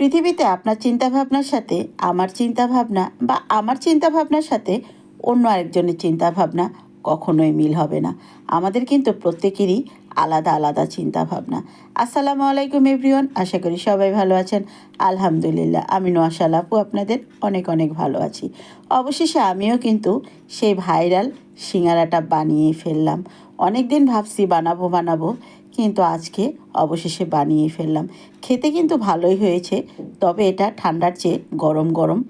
পৃথিবীতে আপনার চিন্তাভাবনার সাথে আমার চিন্তাভাবনা বা আমার চিন্তাভাবনার সাথে অন্য আরেকজনের চিন্তাভাবনা কখনোই মিল হবে না। আমাদের কিন্তু প্রত্যেকেরই আলাদা আলাদা চিন্তাভাবনা। আসসালামু আলাইকুম এভরিওয়ান আশা করি সবাই ভালো আছেন। আলহামদুলিল্লাহ, আমি নোয়াশাল আপু, আপনাদের অনেক অনেক ভালো আছি। অবশেষে আমিও কিন্তু সেই ভাইরাল সিঙ্গারাটা বানিয়ে ফেললাম। অনেক দিন ভাবছি বানাবো বানাবো, কিন্তু আজকে অবশেষে বানিয়ে ফেললাম। খেতে কিন্তু ভালোই হয়েছে, তবে এটা ঠান্ডার চেয়ে গরম গরম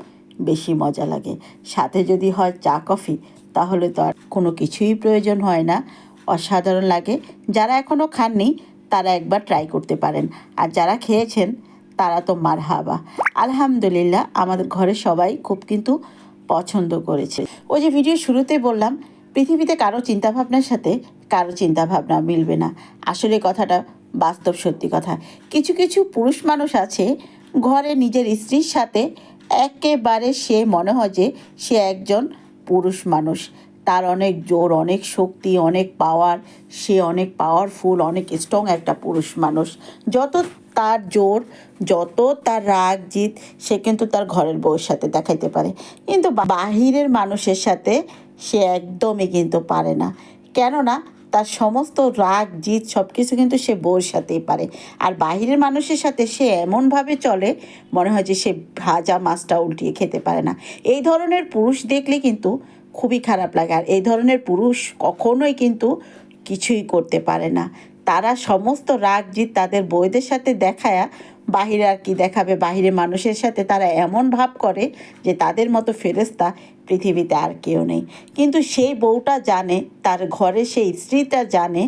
বেশি মজা লাগে। সাথে যদি হয় চা, কফি, তাহলে তো আর কোনো কিছুই প্রয়োজন হয় না। অসাধারণ লাগে। যারা এখনও খাননি, তারা একবার ট্রাই করতে পারেন। আর যারা খেয়েছেন, তারা তো মার হাবা আলহামদুলিল্লাহ, আমাদের ঘরে সবাই খুব কিন্তু পছন্দ করেছে। ওই যে ভিডিও শুরুতে বললাম, পৃথিবীতে কারও চিন্তাভাবনার সাথে কারও চিন্তাভাবনা মিলবে না। আসলে কথাটা বাস্তব সত্যি কথা। কিছু কিছু পুরুষ মানুষ আছে, ঘরে নিজের স্ত্রীর সাথে একেবারে সে মনে হয় যে সে একজন পুরুষ মানুষ। তার অনেক জোর, অনেক শক্তি, অনেক পাওয়ার সে অনেক পাওয়ারফুল অনেক স্ট্রং একটা পুরুষ মানুষ। যত তার জোর, যত তার রাগ জিত সে কিন্তু তার ঘরের বউয়ের সাথে দেখাইতে পারে। কিন্তু বাহিরের মানুষের সাথে সে একদমই কিন্তু পারে না। কেননা তার সমস্ত রাগ জিত সব কিছু কিন্তু সে বউর সাথেই পারে। আর বাহিরের মানুষের সাথে সে এমনভাবে চলে, মনে হয় যে সে ভাজা মাছটা উল্টিয়ে খেতে পারে না। এই ধরনের পুরুষ দেখলে কিন্তু খুবই খারাপ লাগে। আর এই ধরনের পুরুষ কখনোই কিন্তু কিছুই করতে পারে না। তারা সমস্ত রাগ জিত তাদের বউদের সাথে দেখায়া বাহিরে আর কি দেখাবে? বাহিরে মানুষের সাথে তারা এমন ভাব করে যে তাদের মতো ফেরেস্তা পৃথিবীতে আর কেউ নেই। কিন্তু সেই বউটা জানে, তার ঘরে সেই স্ত্রীটা জানে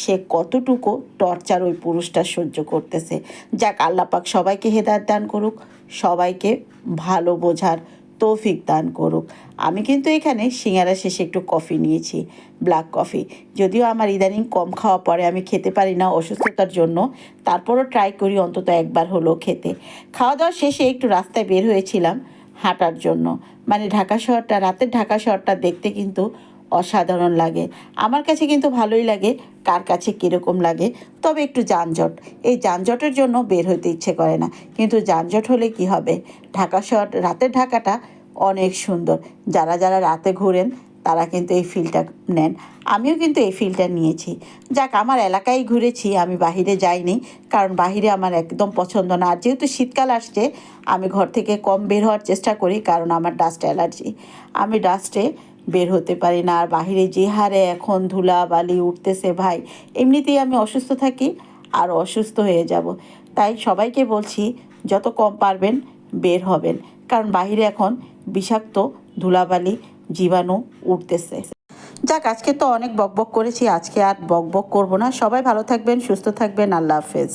সে কতটুকু টর্চার ওই পুরুষটা সহ্য করতেছে। যাক আল্লাপাক সবাইকে হেদায়ত দান করুক, সবাইকে ভালো বোঝার তৌফিক দান করুক। আমি কিন্তু এখানে সিঙ্গারা শেষে একটু কফি নিয়েছি ব্ল্যাক কফি যদিও আমার ইদানিং কম খাওয়া পরে আমি খেতে পারি না অসুস্থতার জন্য, তারপরও ট্রাই করি অন্তত একবার হলো খেতে। খাওয়া দাওয়া শেষে একটু রাস্তায় বের হয়েছিলাম হাঁটার জন্য। মানে ঢাকা শহরটা, রাতের ঢাকা শহরটা দেখতে কিন্তু অসাধারণ লাগে। আমার কাছে কিন্তু ভালোই লাগে, কার কাছে কীরকম লাগে। তবে একটু যানজট। এই যানজটের জন্য বের হতে ইচ্ছে করে না। কিন্তু যানজট হলে কি হবে? ঢাকা শহর, রাতের ঢাকাটা অনেক সুন্দর। যারা যারা রাতে ঘোরেন তারা কিন্তু এই ফিলটা নেন। আমিও কিন্তু এই ফিলটা নিয়েছি। যাক, আমার এলাকায় ঘুরেছি, আমি বাহিরে যাইনি, কারণ বাহিরে আমার একদম পছন্দ না। আর যেহেতু শীতকাল আসছে, আমি ঘর থেকে কম বের হওয়ার চেষ্টা করি, কারণ আমার ডাস্ট অ্যালার্জি। আমি ডাস্টে বের হতে পারি না, আর বাহিরে যে হারে এখন ধুলা বালি উঠতেছে ভাই, এমনিতেই আমি অসুস্থ থাকি আর অসুস্থ হয়ে যাব। তাই সবাইকে বলছি, যত কম পারবেন বের হবেন। কারণ বাহিরে এখন বিষাক্ত ধুলাবালি জীবাণু উঠতেছে। যাক, আজকে তো অনেক বকবক করেছি, আজকে আর বকবক করব না। সবাই ভালো থাকবেন, সুস্থ থাকবেন, আল্লাহ হাফেজ।